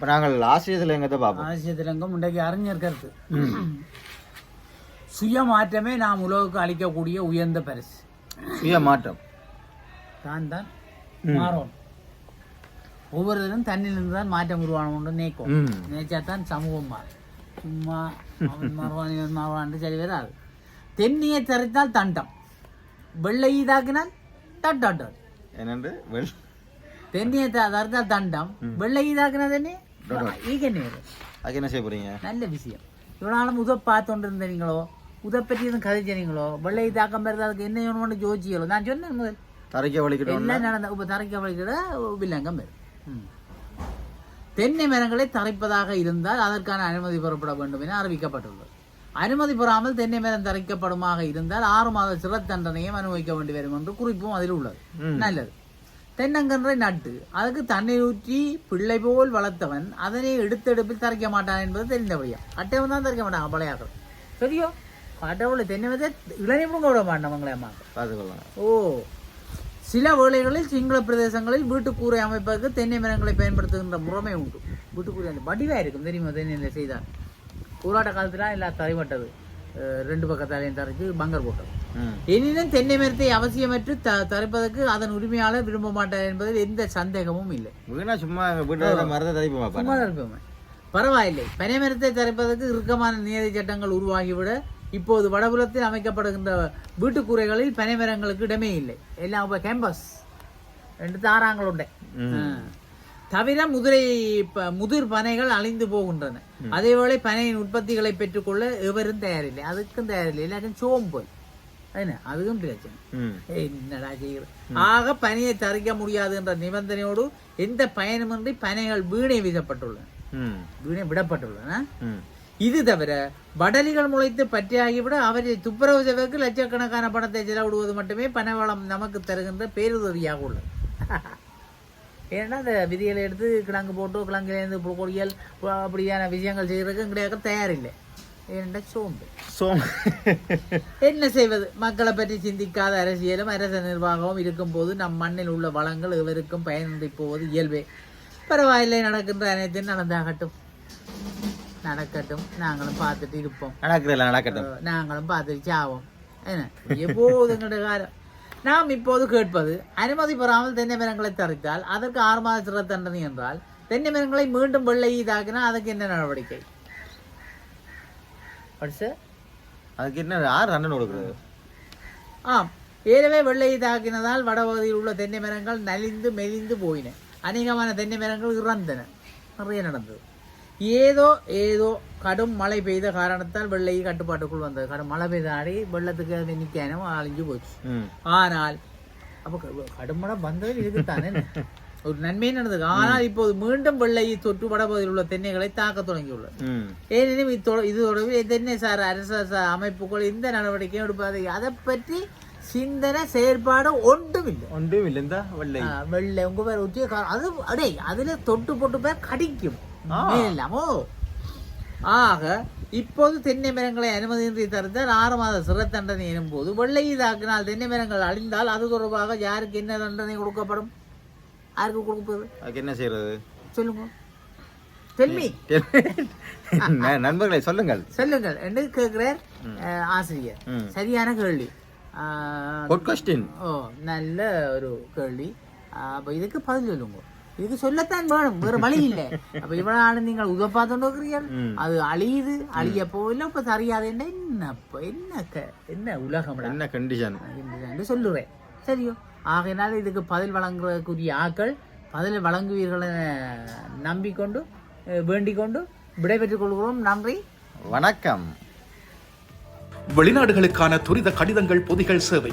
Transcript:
அப்ப நாங்கள் ஆசிரியத்தில் எங்கத்தை பார்ப்போம். ஆசியத்திலங்கம் இன்றைக்கு அறிஞர் கருத்து. சுய மாற்றமே நாம் உலகுக்கு அளிக்கக்கூடிய உயர்ந்த பரிசு. சுய மாற்றம் தான் தான் மாறும் ஒவ்வொருத்தரும் தன்னிலிருந்து தான் மாற்றம் உருவானோம்னு நினைக்கும். நினைச்சா தான் சமூகம் மாறும். சும்மா அவன் மாறுவான் இவன் மாறுவான் சரி வராது. தென்னியை தரித்தால் தண்டம். வெள்ளை ஈதாக்கினால் தட்டாட்டம். வெள் தென்னியை தரித்தால் தண்டம். வெள்ளை ஈதாக்கினால் தென்னி அதுக்கு என்ன செய்ய போறீங்க? நல்ல விஷயம். இவ்வளோ நாளும் உத பார்த்துட்டு இருந்தீங்களோ உத பற்றி எதுவும் கதைச்சீங்களோ? வெள்ளை தாக்கம் பெறுது அதுக்கு என்ன வேணும்னு ஜோதிச்சிகளோ நான் சொன்னேன் முதல். தரைக்க வலிக்கிட்டோம் எல்லாம் நடந்த இப்போ தரைக்க வழிகிற வில்லங்கம் பெறும். தென்னை மரங்களை தரைப்பதாக இருந்தால் அதற்கான அனுமதி பெறப்பட வேண்டும் என அறிவிக்கப்பட்டுள்ளது. அனுமதி பெறாமல் தென்னை மரம் தரைக்கப்படுமாக இருந்தால் ஆறு மாத சிறை தண்டனையும் அனுபவிக்க வேண்டி வரும் என்று குறிப்பும் அதில் உள்ளது. நல்லது. தென்னங்கன்றை நட்டு. அதுக்கு தண்ணீர் ஊற்றி பிள்ளை போல் வளர்த்தவன் அதனை எடுத்தெடுப்பில் தரைக்க மாட்டான் என்பது தெரிந்தபடியா அட்டைவன் தான் தரைக்க மாட்டாங்க பழையாக்கள் சரியோ? அட்டவுள்ள தென்னை மரத்தை இளநீ முழுங்க விட மாட்டவங்களே அம்மா. பார்த்துக்கொள்ளுங்க ஓ. சில வேளைகளில் சிங்கள பிரதேசங்களில் வீட்டுக்கூரை அமைப்பதற்கு தென்னை மரங்களை பயன்படுத்துகின்ற முறைமை உண்டு. வீட்டுக்கூரை அந்த வடிவா இருக்கும் தெரியுமா தென்னையில் செய்தால்? போராட்ட காலத்துல எல்லாம் தரைப்பட்டது. ரெண்டு பக்கத்தாலையும் தரைச்சு பங்கர் போட்டது. எனினும் தென்னை மரத்தை அவசியமற்று த தரைப்பதற்கு அதன் உரிமையாளர் விரும்ப மாட்டார் என்பதில் எந்த சந்தேகமும் இல்லை. வீணா சும்மா மரத்தை தரைப்போம் பரவாயில்லை. பனை மரத்தை தரைப்பதற்கு இறுக்கமான நியதி சட்டங்கள் உருவாகிவிட இப்போது வடபுலத்தில் அமைக்கப்படுகின்ற வீட்டுக்கூரைகளில் பனை மரங்களுக்கு இடமே இல்லை. எல்லாம் இப்போ கேம்பஸ் ரெண்டு தாராங்களுண்டே. தவிர முதிரை முதிர் பனைகள் அழிந்து போகின்றன. அதேவேளை பனையின் உற்பத்திகளை பெற்றுக்கொள்ள எவரும் தயாரில்லை. அதுக்கும் தயாரில்லை. எல்லாரும் சோம்பல் என்ன அதுக்கும் பிரச்சனை. என்னடா செய்கிறது ஆக பனியை தரிக்க முடியாது என்ற நிபந்தனையோடு எந்த பயனுமின்றி பனைகள் வீணை வீசப்பட்டுள்ளன? வீணை விடப்பட்டுள்ளன? இது தவிர வடலிகள் முளைத்து பற்றியாகிவிட அவற்றை துப்புரவு செய்வதற்கு லட்சக்கணக்கான பணத்தை செலவிடுவது மட்டுமே பணவளம் நமக்கு தருகின்ற பேருதவியாக உள்ளது. ஏன்னா அந்த விதிகளை எடுத்து கிழங்கு போட்டு கிழங்குலேருந்து பொடியல் அப்படியான விஷயங்கள் செய்யறதுக்கு கிடையாது தயாரில்லை. ஏன்னா சோம்பு. சோ என்ன செய்வது? மக்களை பற்றி சிந்திக்காத அரசியலும் அரச நிர்வாகமும் இருக்கும்போது நம் மண்ணில் உள்ள வளங்கள் இவருக்கும் பயனின்றி போவது இயல்பே. பரவாயில்லை நடக்கின்ற அனைத்தையும் நடந்தாகட்டும். நடக்கட்டும். நாங்களும் பார்த்துட்டு இருப்போம். நடக்கிறதில்ல நடக்கட்டும். நாங்களும் பார்த்துட்டு சாவோம். என்ன? எப்போது காலம். நாம் இப்போது கேட்பது அனுமதி பெறாமல் தென்னை மரங்களை தரித்தால் அதற்கு ஆறு மாத சிறை தண்டனை என்றால் தென்னை மரங்களை மீண்டும் வெள்ளை இதாக்கினால் அதுக்கு என்ன நடவடிக்கை? அதுக்கு என்ன யார் தண்டனை கொடுக்குறது? ஆம் ஏற்கனவே வெள்ளை தாக்கினதால் வடபகுதியில் உள்ள தென்னை மரங்கள் நலிந்து மெலிந்து போயின. அநேகமான தென்னை மரங்கள் இறந்தன. நிறைய நடந்தது. ஏதோ ஏதோ கடும் மழை பெய்த காரணத்தால் வெள்ளை கட்டுப்பாட்டுக்குள் வந்தது. கடும் மழை பெய்தாடி வெள்ளத்துக்கு அது நிற்கானோ அழிஞ்சு போச்சு. ஆனால் அப்போ கடும் மழை வந்தது இதுக்குத்தானே ஒரு நன்மை நடந்தது. ஆனால் இப்போது மீண்டும் வெள்ளை தொற்று வடபகுதியில் உள்ள தென்னைகளை தாக்க தொடங்கியுள்ளது. ம். ஏனெனும் இத்தொ- இது தொடர்பில் தென்னை சார் அரச அமைப்புகள் இந்த நடவடிக்கையும் எடுப்பாது அதை பற்றி சிந்தனை செயற்பாடு ஒன்றும் இல்லை ஒன்றும் இல்லை இந்த வெள்ளை. வெள்ளை உங்க பேர் ஒற்றிய அது அடே அதுல தொட்டு போட்டு பேர் கடிக்கும். மேலாமோ ஆக இப்போது தென்னை மரங்களை அனுமதியின்றி தடுத்தால் ஆறு மாத சிறை தண்டனை எனும் போது வெள்ளை தாக்கினால் தென்னை மரங்கள் அழிந்தால் அது தொடர்பாக யாருக்கு என்ன தண்டனை கொடுக்கப்படும்? யாருக்கு கொடுப்பது? அதுக்கு என்ன செய்யறது? சொல்லுங்க. தெல்மி நண்பர்களே சொல்லுங்கள். சொல்லுங்கள் என்று கேட்கிறார் ஆசிரியர். சரியான கேள்வி. குட் கொஸ்டின் ஓ நல்ல ஒரு கேள்வி. அப்ப இதுக்கு பதில் சொல்லுங்க. இதுக்கு சொல்லத்தான் வேணும். வேற வழி இல்லை. அப்ப இவ்வளவு நீங்கள் உத பார்த்துட்டு இருக்கிறீர்கள். அது அழியுது. அழிய போகல. இப்ப சரியாது. என்ன என்ன க- என்ன உலகம் என்ன கண்டிஷன் சொல்லுறேன் சரியோ? ஆகையினால இதுக்கு பதில் வழங்குறதுக்குரிய ஆக்கள் பதில் வழங்குவீர்கள் என நம்பிக்கொண்டு வேண்டிக் கொண்டு விடைபெற்றுக் கொள்கிறோம். நன்றி. வணக்கம். வெளிநாடுகளுக்கான துரித கடிதங்கள் பொதிகள் சேவை.